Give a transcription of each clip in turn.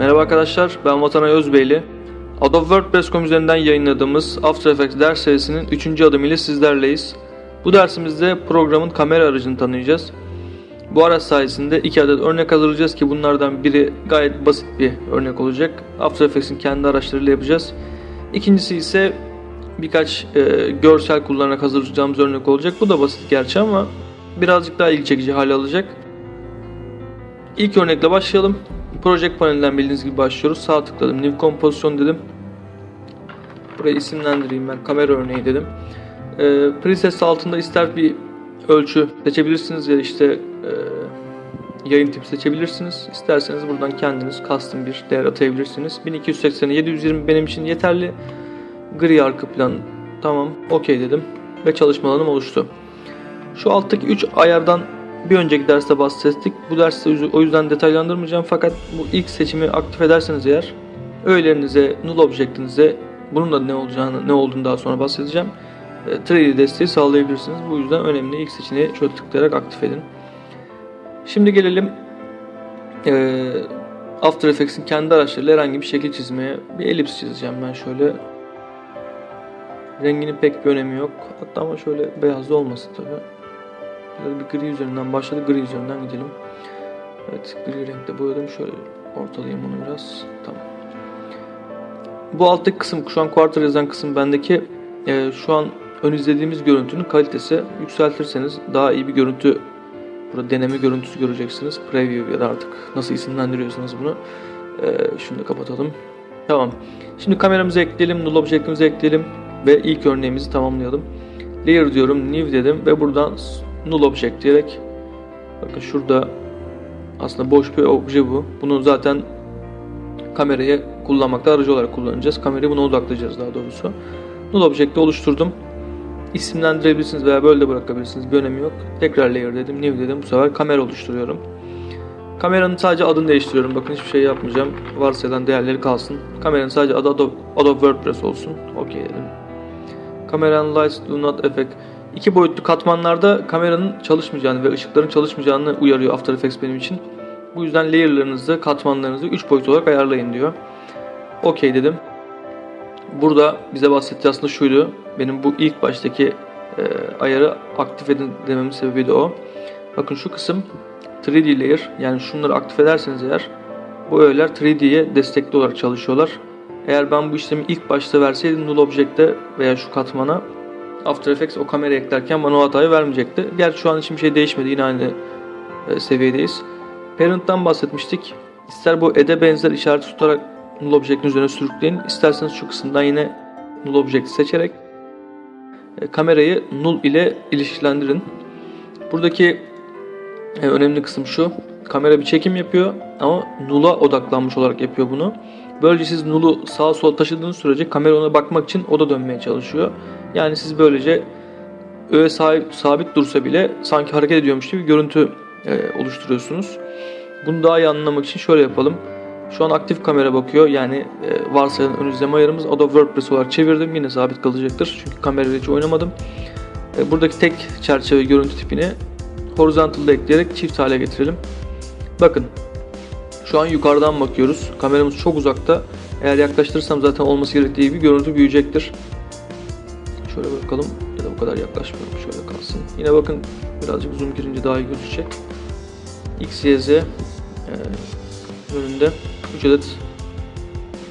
Merhaba arkadaşlar, ben Vatanay Özbeyli. Adobe WordPress.com üzerinden yayınladığımız After Effects ders serisinin 3. adım ile sizlerleyiz. Bu dersimizde programın kamera aracını tanıyacağız. Bu araç sayesinde iki adet örnek hazırlayacağız ki bunlardan biri gayet basit bir örnek olacak. After Effects'in kendi araçlarıyla yapacağız. İkincisi ise birkaç e, görsel kullanarak hazırlayacağımız örnek olacak. Bu da basit gerçi ama birazcık daha ilgi çekici hale alacak. İlk örnekle başlayalım. Project panelinden bildiğiniz gibi başlıyoruz. Sağ tıkladım. New Composition dedim. Burayı isimlendireyim ben. Kamera örneği dedim. Ee, presets altında ister bir ölçü seçebilirsiniz ya işte e, yayın tipi seçebilirsiniz. İsterseniz buradan kendiniz custom bir değer atayabilirsiniz. 1280'e 720 benim için yeterli. Gri arka plan tamam okey dedim ve çalışma alanım oluştu. Şu alttaki 3 ayardan bir önceki derste bahsettik. Bu derste o yüzden detaylandırmayacağım fakat bu ilk seçimi aktif ederseniz eğer öğelerinize, null object'inize bunun da ne olacağını, ne olduğunu daha sonra bahsedeceğim. E, 3D desteği sağlayabilirsiniz. Bu yüzden önemli. İlk seçeneği şöyle tıklayarak aktif edin. Şimdi gelelim e, After Effects'in kendi araçlarıyla herhangi bir şekil çizmeye. Bir elips çizeceğim ben şöyle. Renginin pek bir önemi yok. Hatta ama şöyle beyazlı olmasın tabii. Biraz bir gri üzerinden başladı. Gri üzerinden gidelim. Evet gri renkte boyadım. Şöyle ortalayayım bunu biraz. Tamam. Bu alttaki kısım şu an quarter yazan kısım bendeki e, şu an ön izlediğimiz görüntünün kalitesi yükseltirseniz daha iyi bir görüntü burada deneme görüntüsü göreceksiniz. Preview ya da artık nasıl isimlendiriyorsanız bunu. E, şunu da kapatalım. Tamam. Şimdi kameramızı ekleyelim. Null object'imizi ekleyelim. Ve ilk örneğimizi tamamlayalım. Layer diyorum. New dedim. Ve buradan null object diyerek bakın şurada aslında boş bir obje bu. Bunu zaten kamerayı kullanmakta aracı olarak kullanacağız. Kamerayı buna odaklayacağız daha doğrusu. Null object'i oluşturdum. İsimlendirebilirsiniz veya böyle de bırakabilirsiniz. Bir önemi yok. Tekrar layer dedim. New dedim. Bu sefer kamera oluşturuyorum. Kameranın sadece adını değiştiriyorum. Bakın hiçbir şey yapmayacağım. Varsayılan değerleri kalsın. Kameranın sadece adı Adobe, Adobe WordPress olsun. OK dedim. Kameranın lights do not affect İki boyutlu katmanlarda kameranın çalışmayacağını ve ışıkların çalışmayacağını uyarıyor After Effects benim için. Bu yüzden layer'larınızı, katmanlarınızı 3 boyut olarak ayarlayın diyor. Okey dedim. Burada bize bahsettiği aslında şuydu. Benim bu ilk baştaki e, ayarı aktif edin dememin sebebi de o. Bakın şu kısım 3D layer yani şunları aktif ederseniz eğer bu öğeler 3D'ye destekli olarak çalışıyorlar. Eğer ben bu işlemi ilk başta verseydim null object'te veya şu katmana After Effects o kamera eklerken bana o hatayı vermeyecekti. Gerçi şu an için bir şey değişmedi. Yine aynı e, seviyedeyiz. Parent'tan bahsetmiştik. İster bu ede benzer işareti tutarak null object'in üzerine sürükleyin. İsterseniz şu kısımdan yine null object seçerek e, kamerayı null ile ilişkilendirin. Buradaki e, önemli kısım şu. Kamera bir çekim yapıyor ama null'a odaklanmış olarak yapıyor bunu. Böylece siz null'u sağa sola taşıdığınız sürece kamera ona bakmak için o da dönmeye çalışıyor. Yani siz böylece öğe sahip, sabit dursa bile sanki hareket ediyormuş gibi görüntü e, oluşturuyorsunuz. Bunu daha iyi anlamak için şöyle yapalım. Şu an aktif kamera bakıyor. Yani e, varsayılan ön izleme ayarımız Adobe WordPress olarak çevirdim. Yine sabit kalacaktır. Çünkü kamerayla hiç oynamadım. E, buradaki tek çerçeve görüntü tipini horizontal'da ekleyerek çift hale getirelim. Bakın. Şu an yukarıdan bakıyoruz. Kameramız çok uzakta. Eğer yaklaştırırsam zaten olması gerektiği gibi görüntü büyüyecektir. Şöyle bakalım ya da bu kadar yaklaşmıyorum şöyle kalsın. Yine bakın birazcık zoom girince daha iyi gözükecek. X, Y, Z e, önünde 3 adet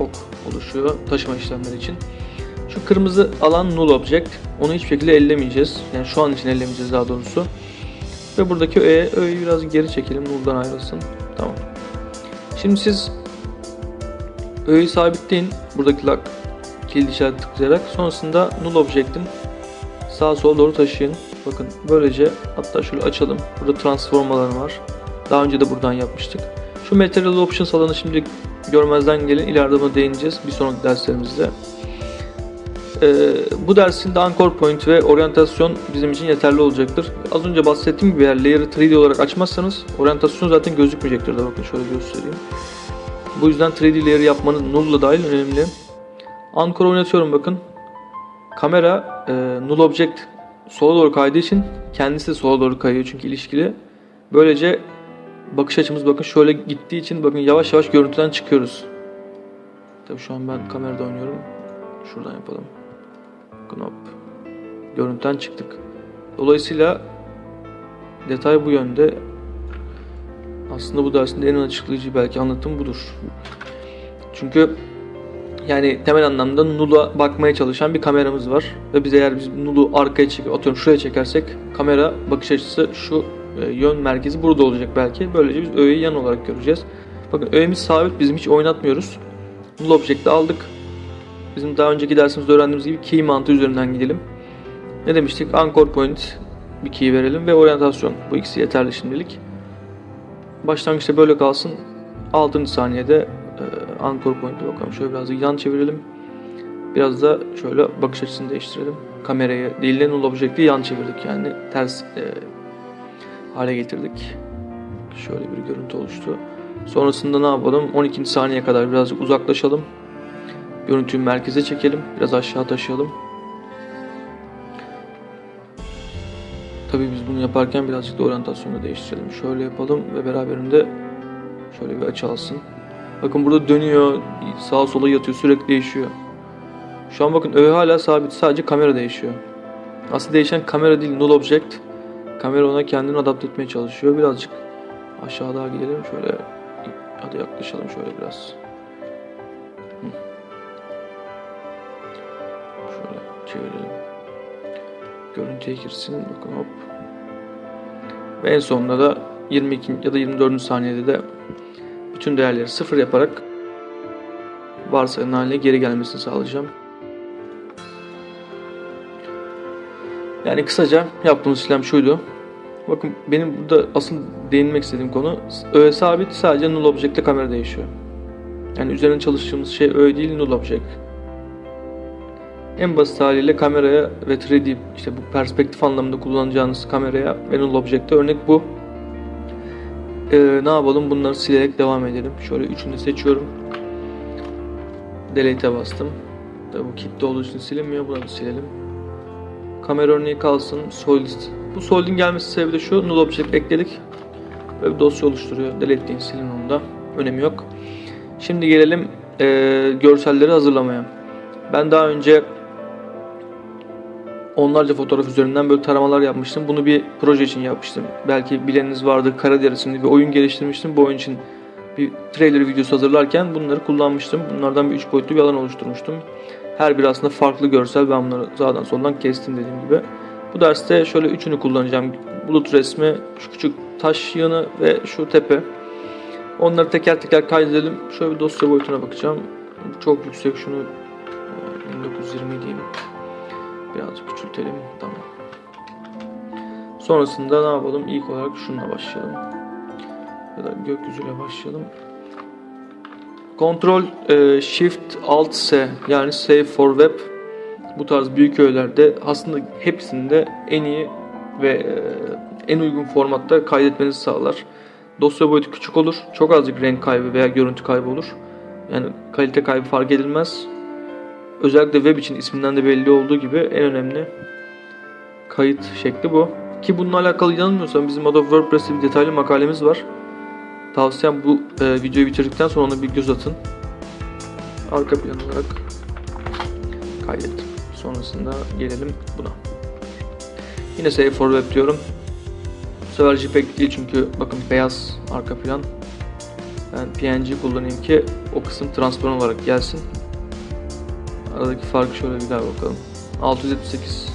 ok oluşuyor taşıma işlemleri için. Şu kırmızı alan null object. Onu hiçbir şekilde ellemeyeceğiz. Yani şu an için ellemeyeceğiz daha doğrusu. Ve buradaki öğe, öğeyi biraz geri çekelim. Null'dan ayrılsın. Tamam. Şimdi siz öğeyi sabitleyin. Buradaki lock kilit işareti tıklayarak sonrasında null object'in sağa sola doğru taşıyın. Bakın böylece hatta şöyle açalım. Burada transform alanı var. Daha önce de buradan yapmıştık. Şu material options alanı şimdi görmezden gelin. İleride buna değineceğiz bir sonraki derslerimizde. Ee, bu dersin de anchor point ve oryantasyon bizim için yeterli olacaktır. Az önce bahsettiğim gibi eğer layer'ı 3D olarak açmazsanız oryantasyon zaten gözükmeyecektir de bakın şöyle göstereyim. Bu yüzden 3D layer yapmanız null'la dahil önemli. Anchor oynatıyorum bakın. Kamera e, null object sola doğru kaydığı için kendisi de sola doğru kayıyor çünkü ilişkili. Böylece bakış açımız bakın şöyle gittiği için bakın yavaş yavaş görüntüden çıkıyoruz. Tabii şu an ben kamerada oynuyorum. Şuradan yapalım. Bakın hop. Görüntüden çıktık. Dolayısıyla detay bu yönde. Aslında bu dersin de en açıklayıcı belki anlatım budur. Çünkü yani temel anlamda null'a bakmaya çalışan bir kameramız var. Ve biz eğer biz null'u arkaya çek atıyorum şuraya çekersek kamera bakış açısı şu e, yön merkezi burada olacak belki. Böylece biz öğeyi yan olarak göreceğiz. Bakın öğemiz sabit bizim hiç oynatmıyoruz. Null object'i aldık. Bizim daha önceki dersimizde öğrendiğimiz gibi key mantığı üzerinden gidelim. Ne demiştik? Anchor point bir key verelim ve oryantasyon. Bu ikisi yeterli şimdilik. Başlangıçta böyle kalsın. 6. saniyede e, anchor point'e bakalım. Şöyle biraz yan çevirelim. Biraz da şöyle bakış açısını değiştirelim. Kamerayı değil de null object'i yan çevirdik. Yani ters e, hale getirdik. Şöyle bir görüntü oluştu. Sonrasında ne yapalım? 12. saniye kadar birazcık uzaklaşalım. Görüntüyü merkeze çekelim. Biraz aşağı taşıyalım. Tabii biz bunu yaparken birazcık da oryantasyonu değiştirelim. Şöyle yapalım ve beraberinde şöyle bir açı alsın. Bakın burada dönüyor, sağa sola yatıyor, sürekli değişiyor. Şu an bakın öğe hala sabit, sadece kamera değişiyor. Aslında değişen kamera değil, null object. Kamera ona kendini adapte etmeye çalışıyor. Birazcık aşağı daha gidelim. Şöyle hadi yaklaşalım şöyle biraz. Şöyle çevirelim. Görüntüye girsin. Bakın hop. Ve en sonunda da 22 ya da 24. saniyede de bütün değerleri sıfır yaparak varsayılan haline geri gelmesini sağlayacağım. Yani kısaca yaptığımız işlem şuydu. Bakın benim burada asıl değinmek istediğim konu öğe sabit sadece null object kamera değişiyor. Yani üzerine çalıştığımız şey öğe değil null object. En basit haliyle kameraya ve 3D işte bu perspektif anlamında kullanacağınız kameraya ve null object'e örnek bu. Ee, ne yapalım bunları silerek devam edelim. Şöyle üçünü seçiyorum. Delete'e bastım. Tabi bu kilitli olduğu için silinmiyor. Bunu silelim. Kamera örneği kalsın. Solid. Bu Solid'in gelmesi sebebi de şu. Null object ekledik. Böyle bir dosya oluşturuyor. Delete deyin silin onu da. Önemi yok. Şimdi gelelim e, görselleri hazırlamaya. Ben daha önce onlarca fotoğraf üzerinden böyle taramalar yapmıştım. Bunu bir proje için yapmıştım. Belki bileniniz vardı. Karadere isimli bir oyun geliştirmiştim. Bu oyun için bir trailer videosu hazırlarken bunları kullanmıştım. Bunlardan bir üç boyutlu bir alan oluşturmuştum. Her biri aslında farklı görsel. Ben bunları sağdan soldan kestim dediğim gibi. Bu derste şöyle üçünü kullanacağım. Bulut resmi, şu küçük taş yanı ve şu tepe. Onları teker teker kaydedelim. Şöyle bir dosya boyutuna bakacağım. Çok yüksek. Şunu e, 1920 diyeyim. Birazcık küçültelim. Tamam. Sonrasında ne yapalım? İlk olarak şununla başlayalım. Ya da gökyüzüyle başlayalım. Ctrl e, Shift Alt S yani Save for Web bu tarz büyük öğelerde aslında hepsinde en iyi ve e, en uygun formatta kaydetmenizi sağlar. Dosya boyutu küçük olur. Çok azıcık renk kaybı veya görüntü kaybı olur. Yani kalite kaybı fark edilmez. Özellikle web için isminden de belli olduğu gibi en önemli kayıt şekli bu. Ki bununla alakalı yanılmıyorsam bizim Adobe WordPress'te bir detaylı makalemiz var. Tavsiyem bu e, videoyu bitirdikten sonra ona bir göz atın. Arka plan olarak kaydet. Sonrasında gelelim buna. Yine Save for Web diyorum. Bu sefer JPEG değil çünkü bakın beyaz arka plan. Ben PNG kullanayım ki o kısım transparan olarak gelsin. Aradaki farkı şöyle bir daha bakalım. 678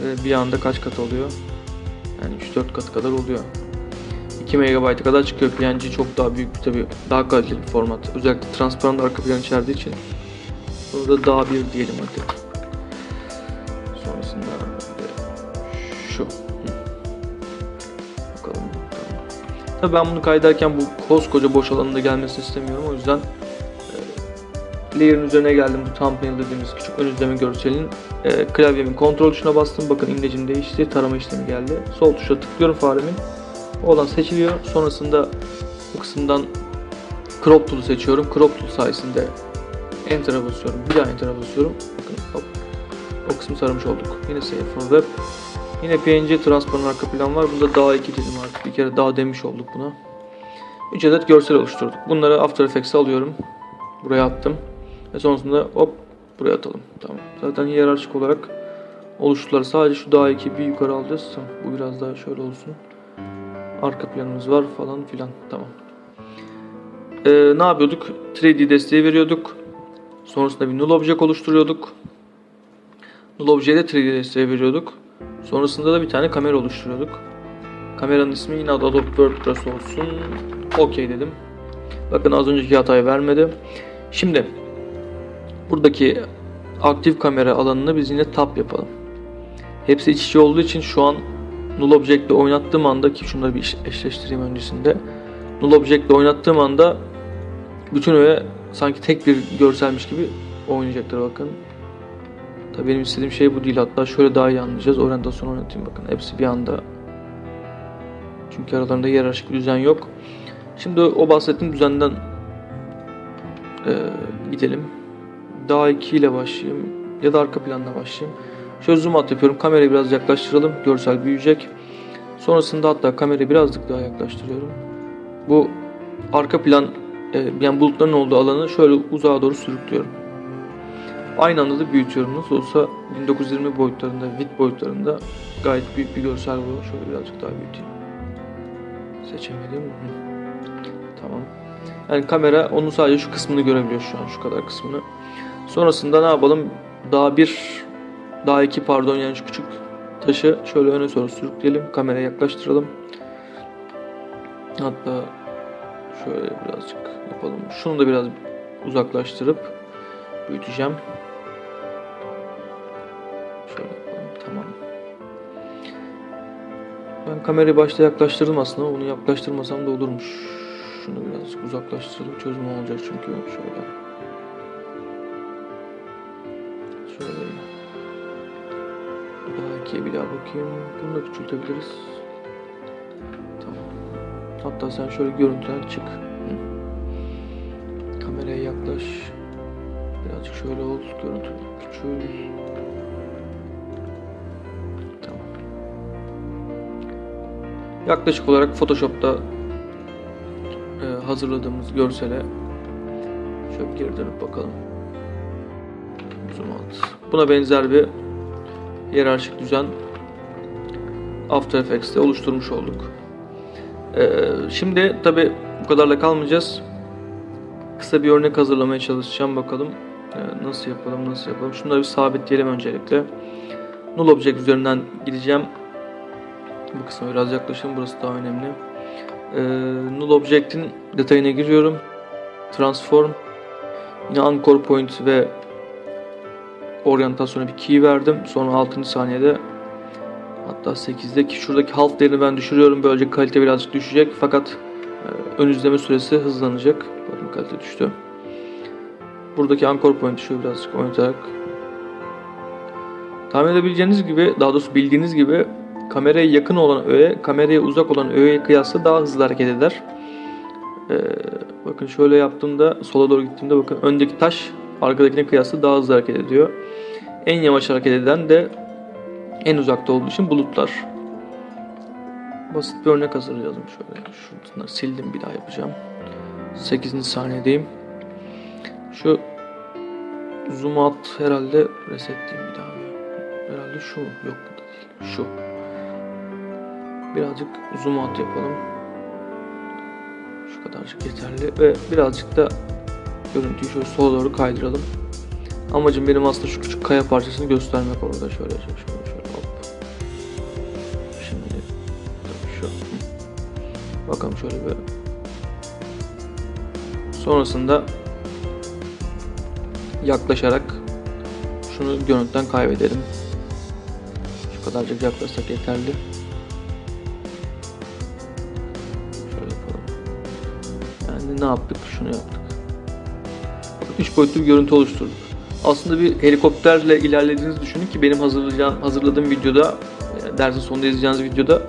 ve bir anda kaç kat oluyor? Yani 3-4 katı kadar oluyor. 2 MB'a kadar çıkıyor. PNG çok daha büyük tabi daha kaliteli bir format. Özellikle transparan arka plan içerdiği için. Burada daha bir diyelim hadi. Sonrasında şu. Bakalım. Tabii ben bunu kaydederken bu koskoca boş alanında gelmesini istemiyorum. O yüzden e, layer'ın üzerine geldim. Bu thumbnail dediğimiz küçük ön izleme görselinin e, klavyemin kontrol tuşuna bastım. Bakın indicim değişti. Tarama işlemi geldi. Sol tuşa tıklıyorum faremin. O olan seçiliyor. Sonrasında bu kısımdan crop tool'u seçiyorum. Crop tool sayesinde enter'a basıyorum. Bir daha enter'a basıyorum. Bakın hop. O kısmı taramış olduk. Yine save from web. Yine PNG transparan arka plan var. Bunda daha iki dedim artık. Bir kere daha demiş olduk buna. 3 adet görsel oluşturduk. Bunları After Effects'e alıyorum. Buraya attım. Ve sonrasında hop buraya atalım. Tamam. Zaten hiyerarşik olarak oluştular. Sadece şu daha iki bir yukarı alacağız. Tamam. Bu biraz daha şöyle olsun. Arka planımız var falan filan. Tamam. Ee, ne yapıyorduk? 3D desteği veriyorduk. Sonrasında bir null object oluşturuyorduk. Null object'e de 3D desteği veriyorduk. Sonrasında da bir tane kamera oluşturuyorduk. Kameranın ismi yine Adobe WordPress olsun. OK dedim. Bakın az önceki hatayı vermedi. Şimdi buradaki aktif kamera alanını biz yine tap yapalım. Hepsi iç içe olduğu için şu an null object oynattığım anda ki şunları bir eş- eşleştireyim öncesinde. Null object oynattığım anda bütün öğe sanki tek bir görselmiş gibi oynayacaktır bakın. Tabii benim istediğim şey bu değil. Hatta şöyle daha iyi anlayacağız. Oryantasyon oynatayım bakın. Hepsi bir anda. Çünkü aralarında hiyerarşik bir düzen yok. Şimdi o bahsettiğim düzenden eee, gidelim. Daha 2 ile başlayayım. Ya da arka planla başlayayım. Şöyle zoom out yapıyorum. Kamerayı biraz yaklaştıralım. Görsel büyüyecek. Sonrasında hatta kamerayı birazcık daha yaklaştırıyorum. Bu arka plan e, yani bulutların olduğu alanı şöyle uzağa doğru sürüklüyorum. Aynı anda da büyütüyorum. Nasıl olsa 1920 boyutlarında, bit boyutlarında gayet büyük bir görsel bu. Şöyle birazcık daha büyüteyim. Seçemedim. Hı. Tamam. Yani kamera onun sadece şu kısmını görebiliyor şu an. Şu kadar kısmını. Sonrasında ne yapalım? Daha bir, daha iki pardon yani şu küçük taşı şöyle öne doğru sürükleyelim. Kameraya yaklaştıralım. Hatta şöyle birazcık yapalım. Şunu da biraz uzaklaştırıp büyüteceğim. Şöyle yapalım. Tamam. Ben kamerayı başta yaklaştırdım aslında. Onu yaklaştırmasam da olurmuş. Şunu birazcık uzaklaştıralım. Çözüm olacak çünkü. Şöyle. Şöyle. Daha ikiye bir daha bakayım. Bunu da küçültebiliriz. Tamam. Hatta sen şöyle görüntüden çık. Hı. Kameraya yaklaş. Birazcık şöyle ol. Görüntü küçül. Tamam. Yaklaşık olarak Photoshop'ta e, hazırladığımız görsele şöyle geri dönüp bakalım. Out. Buna benzer bir hiyerarşik düzen After Effects'te oluşturmuş olduk. Ee, şimdi tabi bu kadarla kalmayacağız. Kısa bir örnek hazırlamaya çalışacağım bakalım. Ee, nasıl yapalım nasıl yapalım. Şunları bir sabitleyelim öncelikle. Null Object üzerinden gideceğim. Bu kısma biraz yaklaşalım. Burası daha önemli. Ee, Null Object'in detayına giriyorum. Transform. Yine Anchor Point ve oryantasyona bir key verdim. Sonra 6. saniyede hatta 8'de ki şuradaki half değerini ben düşürüyorum. Böylece kalite birazcık düşecek. Fakat e, ön izleme süresi hızlanacak. Bakın kalite düştü. Buradaki anchor point'i şöyle birazcık oynatarak tahmin edebileceğiniz gibi daha doğrusu bildiğiniz gibi kameraya yakın olan öğe kameraya uzak olan öğeye kıyasla daha hızlı hareket eder. Ee, bakın şöyle yaptığımda sola doğru gittiğimde bakın öndeki taş arkadakine kıyasla daha hızlı hareket ediyor. En yavaş hareket eden de en uzakta olduğu için bulutlar. Basit bir örnek hazırlayalım şöyle. Şuradan sildim bir daha yapacağım. 8. saniyedeyim. Şu zoom out herhalde reset diyeyim bir daha. Herhalde şu? Yok bu da değil. Şu. Birazcık zoom out yapalım. Şu kadarcık yeterli ve birazcık da görüntüyü şöyle sola doğru kaydıralım. Amacım benim aslında şu küçük kaya parçasını göstermek orada şöyle şöyle şöyle, hop. Şimdi şu. Bakalım şöyle bir. Sonrasında yaklaşarak şunu görüntüden kaybedelim. Şu kadarcık yaklaşsak yeterli. Şöyle. Yani ne yaptık? Şunu yaptık. 3 boyutlu bir görüntü oluşturduk. Aslında bir helikopterle ilerlediğinizi düşünün ki benim hazırladığım videoda, dersin sonunda izleyeceğiniz videoda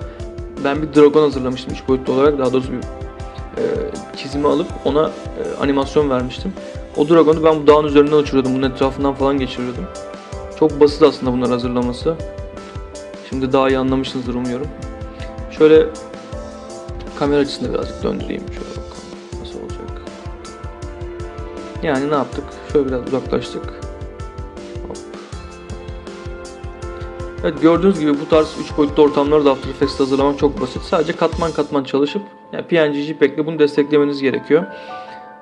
ben bir dragon hazırlamıştım 3 boyutlu olarak. Daha doğrusu bir e, çizimi alıp ona e, animasyon vermiştim. O dragonu ben bu dağın üzerinden uçuruyordum. Bunun etrafından falan geçiriyordum. Çok basit aslında bunları hazırlaması. Şimdi daha iyi anlamışsınızdır umuyorum. Şöyle kamera açısını birazcık döndüreyim. Şöyle bakalım nasıl olacak. Yani ne yaptık? Şöyle biraz uzaklaştık. Evet gördüğünüz gibi bu tarz 3 boyutlu ortamları da After Effects'te hazırlamak çok basit. Sadece katman katman çalışıp yani PNG, JPEG bunu desteklemeniz gerekiyor.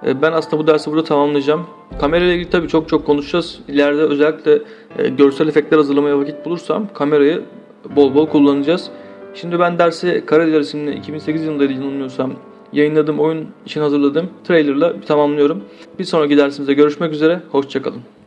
Ee, Ben aslında bu dersi burada tamamlayacağım. Kamerayla ilgili tabii çok çok konuşacağız. İleride özellikle e, görsel efektler hazırlamaya vakit bulursam kamerayı bol bol kullanacağız. Şimdi ben dersi Karadeler isimli 2008 yılında yanılmıyorsam yayınladığım oyun için hazırladığım trailerla tamamlıyorum. Bir sonraki dersimizde görüşmek üzere. Hoşçakalın.